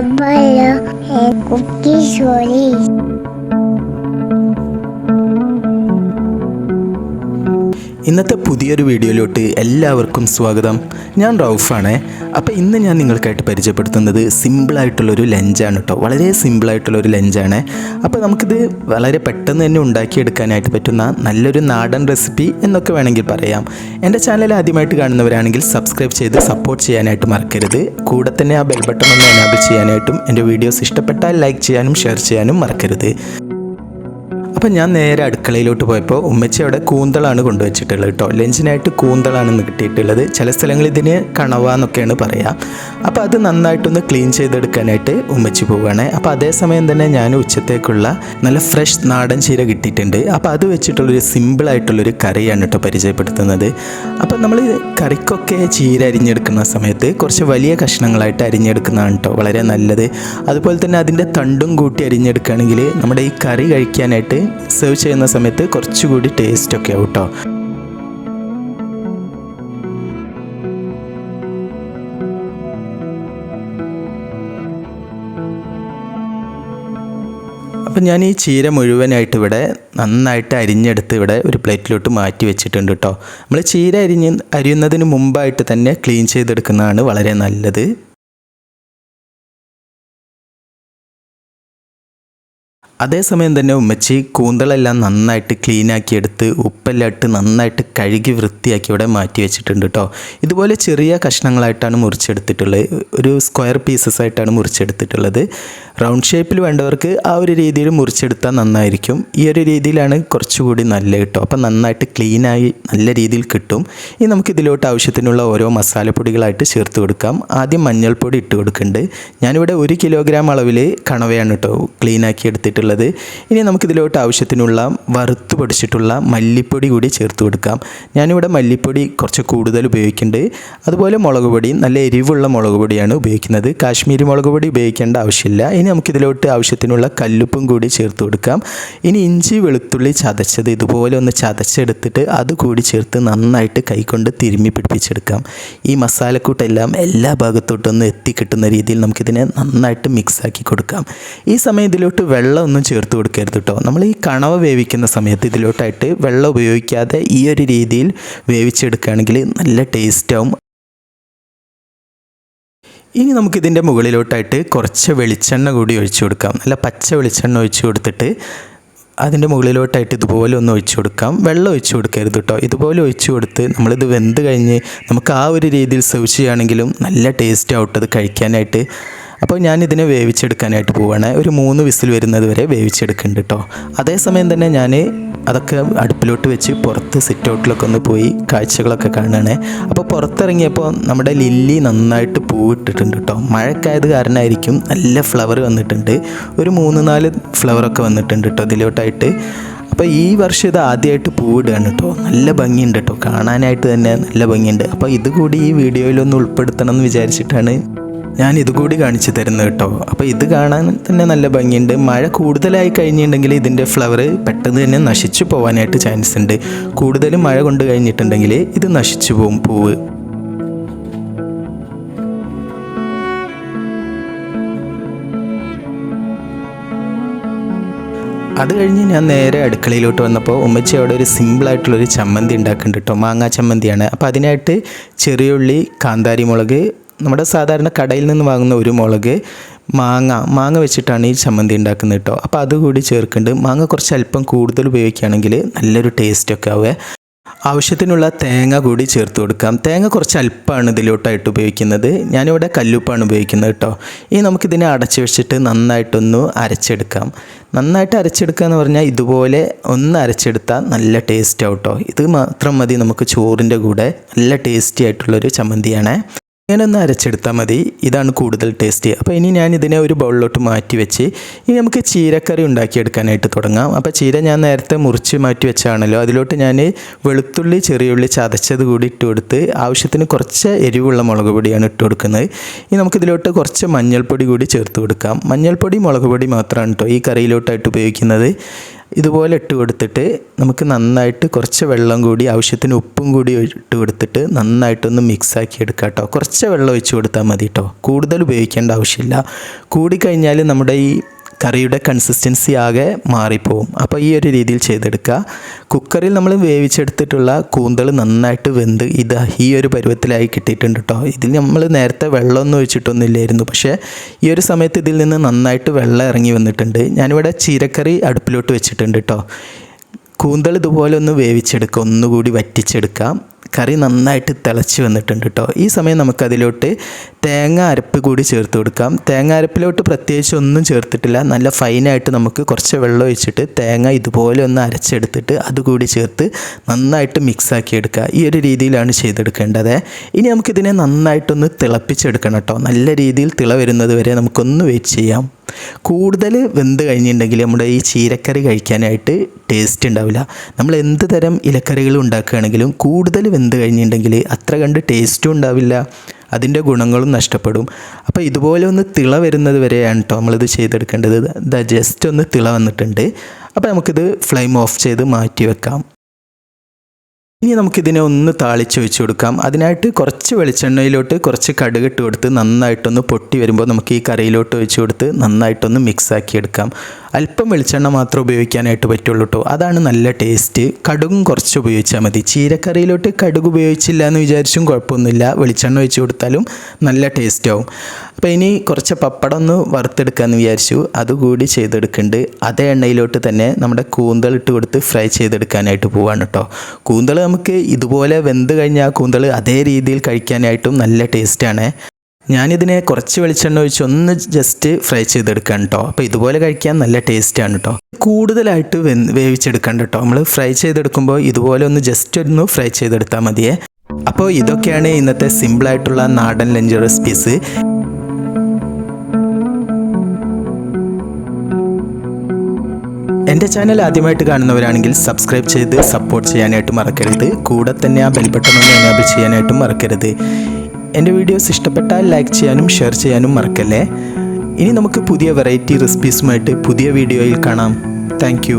아빠요, 애 웃기 소리. ഇന്നത്തെ പുതിയൊരു വീഡിയോയിലോട്ട് എല്ലാവർക്കും സ്വാഗതം. ഞാൻ റൌഫാണ്. അപ്പോൾ ഇന്ന് ഞാൻ നിങ്ങൾക്കായിട്ട് പരിചയപ്പെടുത്തുന്നത് സിമ്പിളായിട്ടുള്ളൊരു ലഞ്ചാണ് കേട്ടോ വളരെ സിമ്പിളായിട്ടുള്ളൊരു ലഞ്ചാണ്. അപ്പോൾ നമുക്കിത് വളരെ പെട്ടെന്ന് തന്നെ ഉണ്ടാക്കിയെടുക്കാനായിട്ട് പറ്റുന്ന നല്ലൊരു നാടൻ റെസിപ്പി എന്നൊക്കെ വേണമെങ്കിൽ പറയാം. എന്റെ ചാനൽ ആദ്യമായിട്ട് കാണുന്നവരാണെങ്കിൽ സബ്സ്ക്രൈബ് ചെയ്ത് സപ്പോർട്ട് ചെയ്യാനായിട്ട് മറക്കരുത്. കൂടെ തന്നെ ആ ബെൽ ബട്ടൺ ഒന്ന് എനാബിൾ ചെയ്യാനായിട്ടും എന്റെ വീഡിയോസ് ഇഷ്ടപ്പെട്ടാൽ ലൈക്ക് ചെയ്യാനും ഷെയർ ചെയ്യാനും മറക്കരുത്. അപ്പം ഞാൻ നേരെ അടുക്കളയിലോട്ട് പോയപ്പോൾ ഉമ്മച്ചി അവിടെ കൂന്തളാണ് കൊണ്ടുവച്ചിട്ടുള്ളത് കേട്ടോ. ലഞ്ചിനായിട്ട് കൂന്തളാണെന്ന് കിട്ടിയിട്ടുള്ളത്. ചില സ്ഥലങ്ങളിൽ ഇതിന് കണവ എന്നൊക്കെയാണ് പറയുക അപ്പോൾ അത് നന്നായിട്ടൊന്ന് ക്ലീൻ ചെയ്തെടുക്കാനായിട്ട് ഉമ്മച്ചി പോവുകയാണ്. അപ്പോൾ അതേസമയം തന്നെ ഞാൻ ഉച്ചത്തേക്കുള്ള നല്ല ഫ്രഷ് നാടൻ ചീര കിട്ടിയിട്ടുണ്ട്. അപ്പോൾ അത് വെച്ചിട്ടുള്ളൊരു സിമ്പിളായിട്ടുള്ളൊരു കറിയാണ് കേട്ടോ പരിചയപ്പെടുത്തുന്നത്. അപ്പം നമ്മൾ കറിക്കൊക്കെ ചീര അരിഞ്ഞെടുക്കുന്ന സമയത്ത് കുറച്ച് വലിയ കഷ്ണങ്ങളായിട്ട് അരിഞ്ഞെടുക്കുന്നതാണ് കേട്ടോ വളരെ നല്ലത്. അതുപോലെ തന്നെ അതിന്റെ തണ്ടും കൂട്ടി അരിഞ്ഞെടുക്കുകയാണെങ്കിൽ നമ്മുടെ ഈ കറി കഴിക്കാനായിട്ട് സെർവ് ചെയ്യുന്ന സമയത്ത് കുറച്ചുകൂടി ടേസ്റ്റ് ഒക്കെ ആവും കേട്ടോ അപ്പം ഞാൻ ഈ ചീര മുഴുവനായിട്ട് ഇവിടെ നന്നായിട്ട് അരിഞ്ഞെടുത്ത് ഇവിടെ ഒരു പ്ലേറ്റിലോട്ട് മാറ്റി വെച്ചിട്ടുണ്ട് കേട്ടോ നമ്മൾ ചീര അരിഞ്ഞ് അരിയുന്നതിന് മുമ്പായിട്ട് തന്നെ ക്ലീൻ ചെയ്തെടുക്കുന്നതാണ് വളരെ നല്ലത്. അതേസമയം തന്നെ ഉമ്മച്ചി കൂന്തളെല്ലാം നന്നായിട്ട് ക്ലീനാക്കി എടുത്ത് ഉപ്പെല്ലാം ഇട്ട് നന്നായിട്ട് കഴുകി വൃത്തിയാക്കി ഇവിടെ മാറ്റി വെച്ചിട്ടുണ്ട് കേട്ടോ ഇതുപോലെ ചെറിയ കഷ്ണങ്ങളായിട്ടാണ് മുറിച്ചെടുത്തിട്ടുള്ളത്. ഒരു സ്ക്വയർ പീസസ് ആയിട്ടാണ് മുറിച്ചെടുത്തിട്ടുള്ളത്. റൗണ്ട് ഷേപ്പിൽ വേണ്ടവർക്ക് ആ ഒരു രീതിയിൽ മുറിച്ചെടുത്താൽ നന്നായിരിക്കും. ഈ ഒരു രീതിയിലാണ് കുറച്ചുകൂടി നല്ല കേട്ടോ അപ്പം നന്നായിട്ട് ക്ലീനായി നല്ല രീതിയിൽ കിട്ടും. ഇനി നമുക്ക് ഇതിലോട്ട് ആവശ്യത്തിനുള്ള ഓരോ മസാലപ്പൊടികളായിട്ട് ചേർത്ത് കൊടുക്കാം. ആദ്യം മഞ്ഞൾപ്പൊടി ഇട്ട് കൊടുക്കുന്നുണ്ട്. ഞാനിവിടെ ഒരു കിലോഗ്രാം അളവിൽ കണവയാണ് കേട്ടോ ക്ലീനാക്കി എടുത്തിട്ടുള്ളത്. ഇനി നമുക്കിതിലോട്ട് ആവശ്യത്തിനുള്ള വറുത്ത് പൊടിച്ചിട്ടുള്ള മല്ലിപ്പൊടി കൂടി ചേർത്ത് കൊടുക്കാം. ഞാനിവിടെ മല്ലിപ്പൊടി കുറച്ച് കൂടുതൽ ഉപയോഗിക്കുന്നുണ്ട്. അതുപോലെ മുളക് പൊടി നല്ല എരിവുള്ള മുളക് പൊടിയാണ് ഉപയോഗിക്കുന്നത്. കാശ്മീരി മുളക് പൊടി ഉപയോഗിക്കേണ്ട ആവശ്യമില്ല. ഇനി നമുക്കിതിലോട്ട് ആവശ്യത്തിനുള്ള കല്ലുപ്പും കൂടി ചേർത്ത് കൊടുക്കാം. ഇനി ഇഞ്ചി വെളുത്തുള്ളി ചതച്ചത് ഇതുപോലെ ഒന്ന് ചതച്ചെടുത്തിട്ട് അത് കൂടി ചേർത്ത് നന്നായിട്ട് കൈകൊണ്ട് തിരുമ്മി പിടിപ്പിച്ചെടുക്കാം. ഈ മസാലക്കൂട്ടെല്ലാം എല്ലാ ഭാഗത്തോട്ടൊന്ന് എത്തിക്കിട്ടുന്ന രീതിയിൽ നമുക്കിതിനെ നന്നായിട്ട് മിക്സാക്കി കൊടുക്കാം. ഈ സമയം ഇതിലോട്ട് വെള്ളം ഒന്നും ചേർത്ത് കൊടുക്കരുത് കേട്ടോ നമ്മൾ ഈ കണവ വേവിക്കുന്ന സമയത്ത് ഇതിലോട്ടായിട്ട് വെള്ളം ഉപയോഗിക്കാതെ ഈ ഒരു രീതിയിൽ വേവിച്ചെടുക്കുകയാണെങ്കിൽ നല്ല ടേസ്റ്റാവും ഇനി നമുക്കിതിന്റെ മുകളിലോട്ടായിട്ട് കുറച്ച് വെളിച്ചെണ്ണ കൂടി ഒഴിച്ചു കൊടുക്കാം. നല്ല പച്ച വെളിച്ചെണ്ണ ഒഴിച്ചു കൊടുത്തിട്ട് അതിന്റെ മുകളിലോട്ടായിട്ട് ഇതുപോലെ ഒന്ന് ഒഴിച്ചു കൊടുക്കാം. വെള്ളം ഒഴിച്ചു കൊടുക്കരുത് കേട്ടോ ഇതുപോലെ ഒഴിച്ചു കൊടുത്ത് നമ്മളിത് വെന്ത് കഴിഞ്ഞ് നമുക്ക് ആ ഒരു രീതിയിൽ സെർവ് ചെയ്യുകയാണെങ്കിലും നല്ല ടേസ്റ്റ് ആവട്ടത് കഴിക്കാനായിട്ട്. അപ്പോൾ ഞാൻ ഇതിനെ വേവിച്ചെടുക്കാനായിട്ട് പോവുകയാണ് ഒരു മൂന്ന് വിസിൽ വരുന്നത് വരെ വേവിച്ചെടുക്കുന്നുണ്ട് കേട്ടോ. അതേസമയം തന്നെ ഞാൻ അതൊക്കെ അടുപ്പിലോട്ട് വെച്ച് പുറത്ത് സിറ്റ് ഔട്ടിലൊക്കെ ഒന്ന് പോയി കാഴ്ചകളൊക്കെ കാണുകയാണ് അപ്പോൾ പുറത്തിറങ്ങിയപ്പോൾ നമ്മുടെ ലില്ലി നന്നായിട്ട് പൂവിട്ടിട്ടുണ്ട് കേട്ടോ. മഴക്കായത് കാരണമായിരിക്കും നല്ല ഫ്ലവർ വന്നിട്ടുണ്ട്. ഒരു മൂന്ന് നാല് ഫ്ലവറൊക്കെ വന്നിട്ടുണ്ട് കേട്ടോ ഇതിലോട്ടായിട്ട്. അപ്പോൾ ഈ വർഷം ഇത് ആദ്യമായിട്ട് പൂവിടുകയാണ് കേട്ടോ. നല്ല ഭംഗിയുണ്ട് കേട്ടോ. കാണാനായിട്ട് തന്നെ നല്ല ഭംഗിയുണ്ട്. അപ്പോൾ ഇതുകൂടി ഈ വീഡിയോയിലൊന്ന് ഉൾപ്പെടുത്തണം എന്ന് വിചാരിച്ചിട്ടാണ് ഞാൻ ഇതുകൂടി കാണിച്ചു തരുന്നത് കേട്ടോ. അപ്പോൾ ഇത് കാണാൻ തന്നെ നല്ല ഭംഗിയുണ്ട്. മഴ കൂടുതലായി കഴിഞ്ഞിട്ടുണ്ടെങ്കിൽ ഇതിന്റെ ഫ്ലവർ പെട്ടെന്ന് തന്നെ നശിച്ചു പോകാനായിട്ട് ചാൻസ് ഉണ്ട്. കൂടുതലും മഴ കൊണ്ട് കഴിഞ്ഞിട്ടുണ്ടെങ്കിൽ ഇത് നശിച്ചു പോകും പൂവ്. അത് കഴിഞ്ഞ് ഞാൻ നേരെ അടുക്കളയിലോട്ട് വന്നപ്പോൾ ഉമ്മച്ചി അവിടെ ഒരു സിമ്പിളായിട്ടുള്ളൊരു ചമ്മന്തി ഉണ്ടാക്കുന്നുണ്ട് കേട്ടോ. മാങ്ങാ ചമ്മന്തിയാണ്. അപ്പോൾ അതിനായിട്ട് ചെറിയുള്ളി കാന്താരി മുളക് നമ്മുടെ സാധാരണ കടയിൽ നിന്ന് വാങ്ങുന്ന ഒരു മുളക് മാങ്ങ മാങ്ങ വെച്ചിട്ടാണ് ഈ ചമ്മന്തി ഉണ്ടാക്കുന്നത് കേട്ടോ. അപ്പോൾ അതുകൂടി ചേർക്കുന്നുണ്ട്. മാങ്ങ കുറച്ച് അല്പം കൂടുതൽ ഉപയോഗിക്കുകയാണെങ്കിൽ നല്ലൊരു ടേസ്റ്റൊക്കെ ആവുക ആവശ്യത്തിനുള്ള തേങ്ങ കൂടി ചേർത്ത് കൊടുക്കാം. തേങ്ങ കുറച്ച് അല്പമാണ് ഇതിലോട്ടായിട്ട് ഉപയോഗിക്കുന്നത്. ഞാനിവിടെ കല്ലുപ്പാണ് ഉപയോഗിക്കുന്നത് കേട്ടോ. ഇനി നമുക്കിതിനെ അടച്ചു വെച്ചിട്ട് നന്നായിട്ടൊന്ന് അരച്ചെടുക്കാം. നന്നായിട്ട് അരച്ചെടുക്കുക എന്ന് പറഞ്ഞാൽ ഇതുപോലെ ഒന്ന് അരച്ചെടുത്താൽ നല്ല ടേസ്റ്റ് ആവും കേട്ടോ. ഇത് മാത്രം മതി നമുക്ക് ചോറിന്റെ കൂടെ. നല്ല ടേസ്റ്റി ആയിട്ടുള്ളൊരു ചമ്മന്തിയാണ്. ഒന്ന് അരച്ചെടുത്താൽ മതി. ഇതാണ് കൂടുതൽ ടേസ്റ്റ് അപ്പോൾ ഇനി ഞാൻ ഇതിനെ ഒരു ബൗളിലോട്ട് മാറ്റി വെച്ച് ഇനി നമുക്ക് ചീരക്കറി ഉണ്ടാക്കിയെടുക്കാനായിട്ട് തുടങ്ങാം. അപ്പോൾ ചീര ഞാൻ നേരത്തെ മുറിച്ച് മാറ്റി വെച്ചാണല്ലോ. അതിലോട്ട് ഞാൻ വെളുത്തുള്ളി ചെറിയുള്ളി ചതച്ചത് കൂടി ഇട്ട് കൊടുത്ത് ആവശ്യത്തിന് കുറച്ച് എരിവുള്ള മുളക് പൊടിയാണ് ഇട്ട് കൊടുക്കുന്നത്. ഇനി നമുക്കിതിലോട്ട് കുറച്ച് മഞ്ഞൾപ്പൊടി കൂടി ചേർത്ത് കൊടുക്കാം. മഞ്ഞൾപ്പൊടി മുളക് പൊടി മാത്രമാണ് കേട്ടോ ഈ കറിയിലോട്ടായിട്ട് ഉപയോഗിക്കുന്നത്. ഇതുപോലെ ഇട്ട് കൊടുത്തിട്ട് നമുക്ക് നന്നായിട്ട് കുറച്ച് വെള്ളം കൂടി ആവശ്യത്തിന് ഉപ്പും കൂടി ഇട്ട് കൊടുത്തിട്ട് നന്നായിട്ടൊന്ന് മിക്സാക്കി എടുക്കുക കേട്ടോ കുറച്ച് വെള്ളം ഒഴിച്ച് കൊടുത്താൽ മതി കേട്ടോ കൂടുതൽ ഉപയോഗിക്കേണ്ട ആവശ്യമില്ല. കൂടിക്കഴിഞ്ഞാൽ നമ്മുടെ ഈ കറിയുടെ കൺസിസ്റ്റൻസി ആകെ മാറിപ്പോവും. അപ്പോൾ ഈ ഒരു രീതിയിൽ ചെയ്തെടുക്കുക. കുക്കറിൽ നമ്മൾ വേവിച്ചെടുത്തിട്ടുള്ള കൂന്തൾ നന്നായിട്ട് വെന്ത് ഇത് ഈ ഒരു പരുവത്തിലായി കിട്ടിയിട്ടുണ്ട് കേട്ടോ ഇതിൽ നമ്മൾ നേരത്തെ വെള്ളമൊന്നും ഒഴിച്ചിട്ടൊന്നും ഇല്ലായിരുന്നു പക്ഷേ ഈ ഒരു സമയത്ത് ഇതിൽ നിന്ന് നന്നായിട്ട് വെള്ളം ഇറങ്ങി വന്നിട്ടുണ്ട്. ഞാനിവിടെ ചീരക്കറി അടുപ്പിലോട്ട് വെച്ചിട്ടുണ്ട് കേട്ടോ കൂന്തൾ ഇതുപോലെ ഒന്ന് വേവിച്ചെടുക്കുക ഒന്നുകൂടി വറ്റിച്ചെടുക്കാം. കറി നന്നായിട്ട് തിളച്ച് വന്നിട്ടുണ്ട് കേട്ടോ ഈ സമയം നമുക്കതിലോട്ട് തേങ്ങ അരപ്പ് കൂടി ചേർത്ത് കൊടുക്കാം. തേങ്ങ അരപ്പിലോട്ട് പ്രത്യേകിച്ച് ഒന്നും ചേർത്തിട്ടില്ല. നല്ല ഫൈനായിട്ട് നമുക്ക് കുറച്ച് വെള്ളം ഒഴിച്ചിട്ട് തേങ്ങ ഇതുപോലെ ഒന്ന് അരച്ചെടുത്തിട്ട് അതുകൂടി ചേർത്ത് നന്നായിട്ട് മിക്സാക്കി എടുക്കുക ഈ ഒരു രീതിയിലാണ് ചെയ്തെടുക്കേണ്ടത്. ഇനി നമുക്കിതിനെ നന്നായിട്ടൊന്ന് തിളപ്പിച്ചെടുക്കണം കേട്ടോ നല്ല രീതിയിൽ തിള വരുന്നത് വരെ നമുക്കൊന്ന് വെയിറ്റ് ചെയ്യാം. കൂടുതൽ വെന്ത് കഴിഞ്ഞിട്ടുണ്ടെങ്കിൽ നമ്മുടെ ഈ ചീരക്കറി കഴിക്കാനായിട്ട് ടേസ്റ്റ് ഉണ്ടാവില്ല. നമ്മൾ എന്ത് തരം ഇലക്കറികൾ ഉണ്ടാക്കുകയാണെങ്കിലും കൂടുതൽ വെന്ത് കഴിഞ്ഞിട്ടുണ്ടെങ്കിൽ അത്ര കണ്ട് ടേസ്റ്റും ഉണ്ടാവില്ല. അതിന്റെ ഗുണങ്ങളും നഷ്ടപ്പെടും. അപ്പോൾ ഇതുപോലെ ഒന്ന് തിള വരുന്നത് വരെയാണ് കേട്ടോ നമ്മളിത് ചെയ്തെടുക്കേണ്ടത്. ദ ജസ്റ്റ് ഒന്ന് തിള വന്നിട്ടുണ്ട്. അപ്പോൾ നമുക്കിത് ഫ്ലെയിം ഓഫ് ചെയ്ത് മാറ്റി വെക്കാം. ഇനി നമുക്കിതിനെ ഒന്ന് താളിച്ച് വെച്ച് കൊടുക്കാം. അതിനായിട്ട് കുറച്ച് വെളിച്ചെണ്ണയിലോട്ട് കുറച്ച് കടുക് ഇട്ട് കൊടുത്ത് നന്നായിട്ടൊന്ന് പൊട്ടി വരുമ്പോൾ നമുക്ക് ഈ കറിയിലോട്ട് ഒഴിച്ച് കൊടുത്ത് നന്നായിട്ടൊന്ന് മിക്സ് ആക്കി എടുക്കാം. അല്പം വെളിച്ചെണ്ണ മാത്രം ഉപയോഗിക്കാനായിട്ട് പറ്റുള്ളൂ കേട്ടോ അതാണ് നല്ല ടേസ്റ്റ് കടുകും കുറച്ച് ഉപയോഗിച്ചാൽ മതി. ചീരക്കറിയിലോട്ട് കടുക് ഉപയോഗിച്ചില്ല എന്ന് വിചാരിച്ചും കുഴപ്പമൊന്നുമില്ല. വെളിച്ചെണ്ണ ഒഴിച്ച് കൊടുത്താലും നല്ല ടേസ്റ്റ് ആവും. അപ്പോൾ ഇനി കുറച്ച് പപ്പടം ഒന്ന് വറുത്തെടുക്കാമെന്ന് വിചാരിച്ചു. അതുകൂടി ചെയ്തെടുക്കുന്നുണ്ട്. അതേ എണ്ണയിലോട്ട് തന്നെ നമ്മുടെ കൂന്തൽ ഇട്ട് കൊടുത്ത് ഫ്രൈ ചെയ്തെടുക്കാനായിട്ട് പോവാണ് കേട്ടോ കൂന്തൽ നമുക്ക് ഇതുപോലെ വെന്ത് കഴിഞ്ഞാൽ കൂന്തൾ അതേ രീതിയിൽ കഴിക്കാനായിട്ടും നല്ല ടേസ്റ്റാണ്. ഞാനിതിനെ കുറച്ച് വെളിച്ചെണ്ണ ഒഴിച്ച് ഒന്ന് ജസ്റ്റ് ഫ്രൈ ചെയ്തെടുക്കാം കേട്ടോ അപ്പോൾ ഇതുപോലെ കഴിക്കാൻ നല്ല ടേസ്റ്റാണ് കേട്ടോ കൂടുതലായിട്ട് വെ വേവിച്ചെടുക്കണ്ട കേട്ടോ നമ്മൾ ഫ്രൈ ചെയ്തെടുക്കുമ്പോൾ ഇതുപോലെ ഒന്ന് ജസ്റ്റ് ഒന്ന് ഫ്രൈ ചെയ്തെടുത്താൽ മതിയേ. അപ്പോൾ ഇതൊക്കെയാണ് ഇന്നത്തെ സിമ്പിളായിട്ടുള്ള നാടൻ ലഞ്ച് റെസിപ്പീസ് എന്റെ ചാനൽ ആദ്യമായിട്ട് കാണുന്നവരാണെങ്കിൽ സബ്സ്ക്രൈബ് ചെയ്ത് സപ്പോർട്ട് ചെയ്യാനായിട്ട് മറക്കരുത്. കൂടെ തന്നെ ആ ബെൽബട്ടൺ ഒന്ന് എനേബിൾ ചെയ്യാനായിട്ടും മറക്കരുത്. എന്റെ വീഡിയോസ് ഇഷ്ടപ്പെട്ടാൽ ലൈക്ക് ചെയ്യാനും ഷെയർ ചെയ്യാനും മറക്കല്ലേ? ഇനി നമുക്ക് പുതിയ വെറൈറ്റി റെസിപ്പീസുമായിട്ട് പുതിയ വീഡിയോയിൽ കാണാം. താങ്ക്